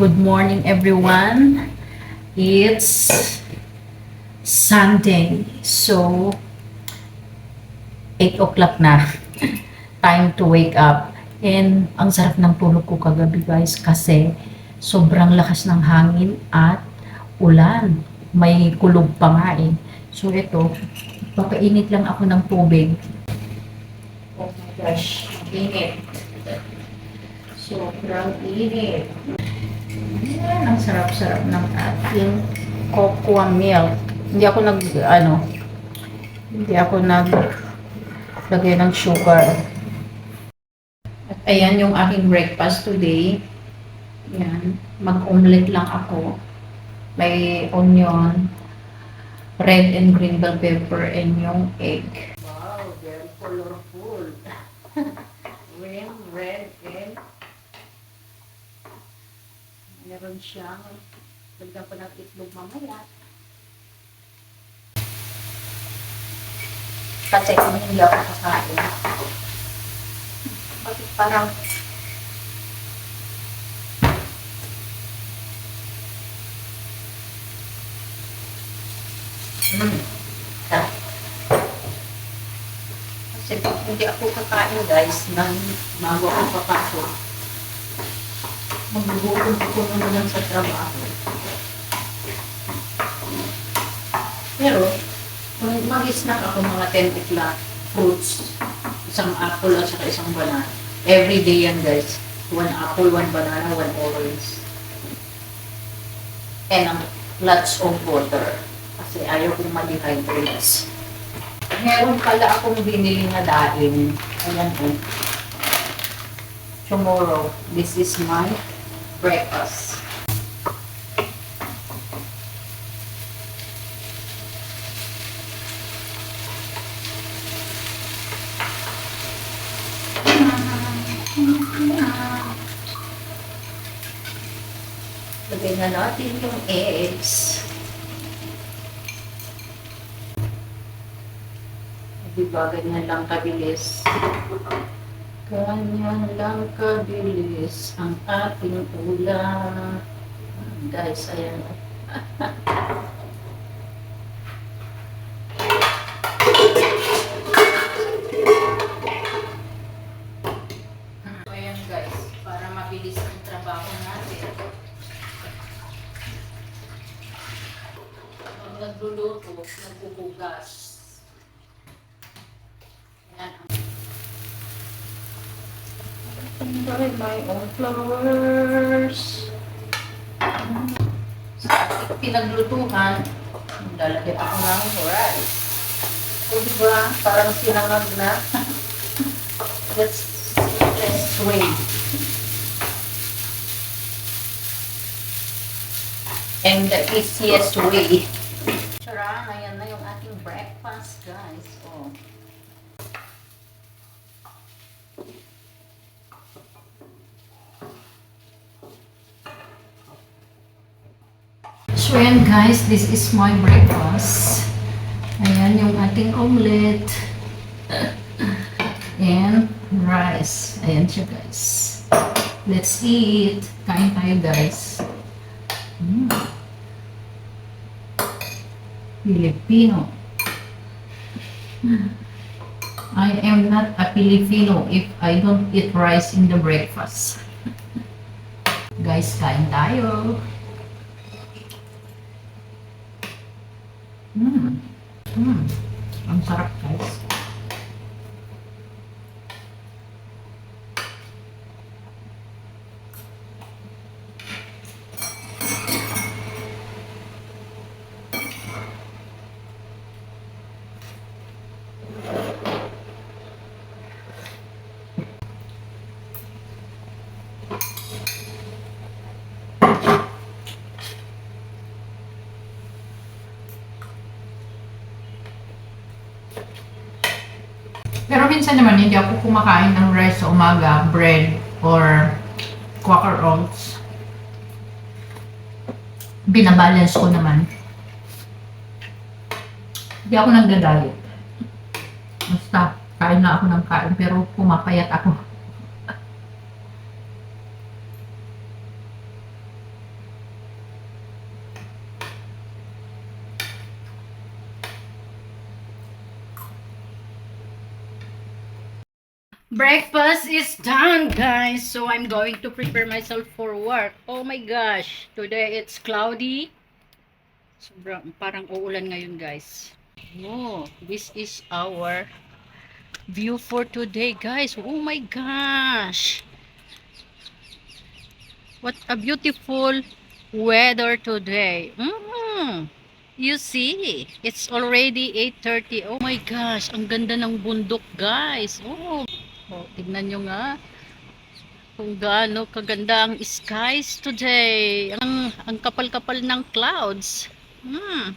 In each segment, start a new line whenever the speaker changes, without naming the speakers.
Good morning, everyone. It's Sunday. So, 8 o'clock na. Time to wake up. And ang sarap ng tulog ko kagabi guys kasi sobrang lakas ng hangin at ulan. May kulog pa nga eh. So ito, papainit lang ako ng tubig. Oh my gosh, init. Sobrang init. Yan, ang sarap-sarap ng ating cocoa milk. Hindi ako nag, ano, hindi ako nag lagay ng sugar. At ayan yung aking breakfast today. Yan, mag-omelette lang ako. May onion, red and green bell pepper, and yung egg. Wow, very colorful. green, red, and meron siyang lagyan ko ng itlog mamaya. Kasi kung hindi ako kakain. Bakit parang Hmm. Sarap. Kasi pag hindi ako kakain guys, nang bago ako papasok, magbubukan ako naman lang sa trabaho. Pero, mag- mag-snack ako mga 10 tikla fruits, isang apple at saka isang banana. Every day yan guys. One apple, one banana, one orange. And um, lots of water. Kasi ayaw kong ma-dehydrate. Meron pala akong binili na daing. Ayan po. Tomorrow, this is my breakfast. Lagay na natin yung eggs. Di ba ganyan lang kabilis? Ganyan lang kabilis ang ating ulam. Guys, ayan. So, guys, para mabilis ang trabaho natin. Pag nagluluto, nagbubugas. Ayan. Buy my own flowers. Sa ating pinaglutuhan, lalagyan ako ng rice. O diba, parang sinangag na. That's simplest way. And the easiest way. Tara, ayan na yung ating breakfast, guys. Oh. So ayan guys, this is my breakfast. Ayan yung ating omelette. And rice. Ayan siya guys. Let's eat. Kain tayo guys. Mm. Filipino. I am not a Filipino if I don't eat rice in the breakfast. guys, kain tayo. Mm. Mm. Ang sarap guys. Pero minsan naman, hindi ako kumakain ng rice sa umaga, bread, or quaker oats. Binabalance ko naman. Hindi ako nagda-diet. Basta, kain na ako ng kain, pero pumapayat ako. Breakfast is done, guys. So I'm going to prepare myself for work. Oh my gosh. Today it's cloudy. Sobrang parang uulan ngayon, guys. Oh, this is our view for today, guys. Oh my gosh. What a beautiful weather today. Mm. You see, it's already 8.30. Oh my gosh, ang ganda ng bundok, guys. Oh, Oh, tignan nyo nga kung gaano kaganda ang skies today. Ang, ang kapal-kapal ng clouds. Hmm.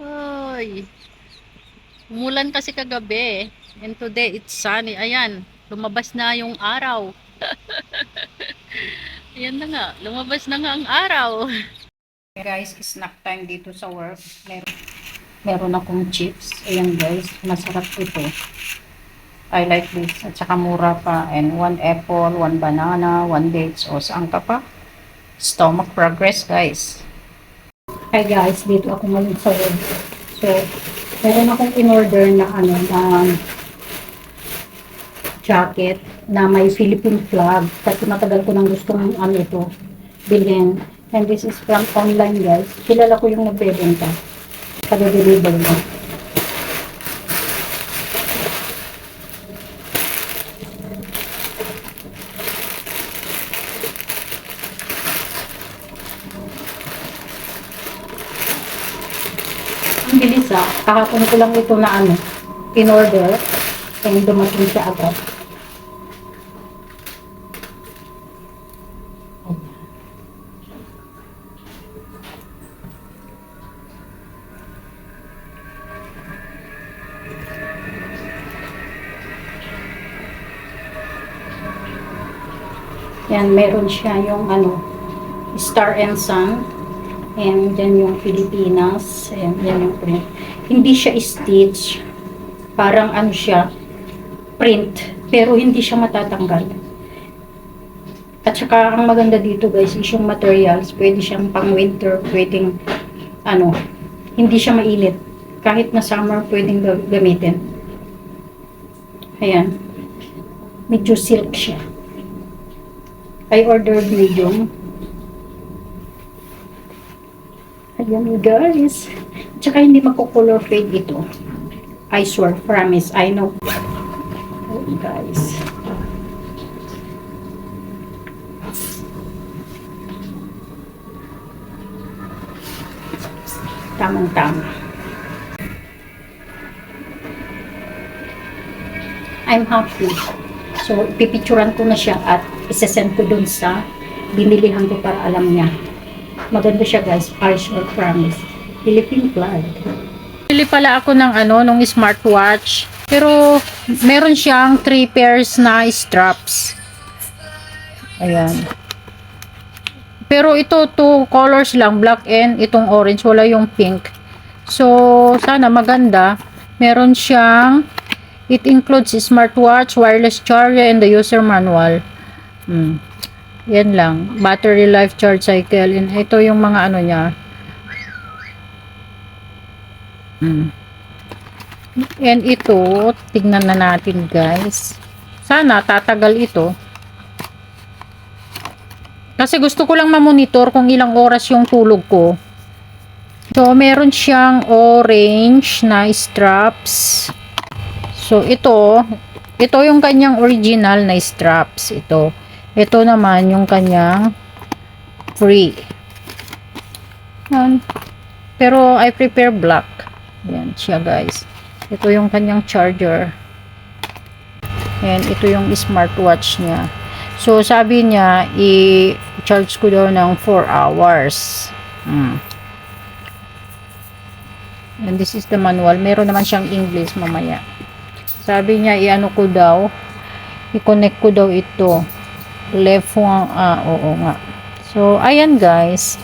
Oy. Umulan kasi kagabi. And today it's sunny. Ayan, lumabas na yung araw. Ayan na nga, lumabas na nga ang araw. Hey guys, snack time dito sa work. Meron, meron akong chips. Ayan guys, masarap ito. I like this. At saka mura pa. And one apple, one banana, one dates. O saan ka pa? Stomach progress, guys. Hi guys, dito ako ngayon sa web. So, meron akong in-order na ano, na jacket na may Philippine flag. Kasi matagal ko nang gustong ano ito, bilhin. And this is from online guys. Kilala ko yung nagbebenta. Kada-deliver mo. Ang bilis ah. Kahapon ko lang ito na ano, in-order. And dumating siya agad. Yan, meron siya yung ano, Star and Sun. And then yung Pilipinas. And yan yung print. Hindi siya stitch. Parang ano siya, print. Pero hindi siya matatanggal. At saka ang maganda dito guys is yung materials. Pwede siyang pang winter, pwedeng ano, hindi siya mainit. Kahit na summer, pwedeng ga- gamitin. Ayan. Medyo silk siya. I ordered medium. Ayan guys. Tsaka hindi mako-color fade ito. I swear, promise, I know. Oh, guys. Tamang-tama. I'm happy. So, pipicturan ko na siya at isasend ko dun sa binilihan ko para alam niya. Maganda siya guys, I sure promise. Philippine flag. Bili pala ako ng ano, nung smartwatch. Pero, meron siyang 3 pairs na straps. Ayan. Pero ito, two colors lang, black and itong orange, wala yung pink. So, sana maganda. Meron siyang, it includes smartwatch, wireless charger, and the user manual. Hmm. Yan lang. Battery life charge cycle. And ito yung mga ano niya. Hmm. And ito, tignan na natin guys. Sana tatagal ito. Kasi gusto ko lang ma-monitor kung ilang oras yung tulog ko. So, meron siyang orange na straps. So, ito, ito yung kanyang original na straps. Ito. Ito naman yung kanyang free. Yan. Pero, I prepare black. Yan siya guys. Ito yung kanyang charger. And ito yung smartwatch niya. So, sabi niya, i-charge ko daw ng 4 hours. Hmm. And this is the manual. Meron naman siyang English mamaya. Sabi niya, i-ano ko daw, i-connect ko daw ito. Left one, ah, oo nga. So, ayan guys.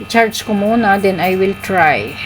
I-charge ko muna, then I will try.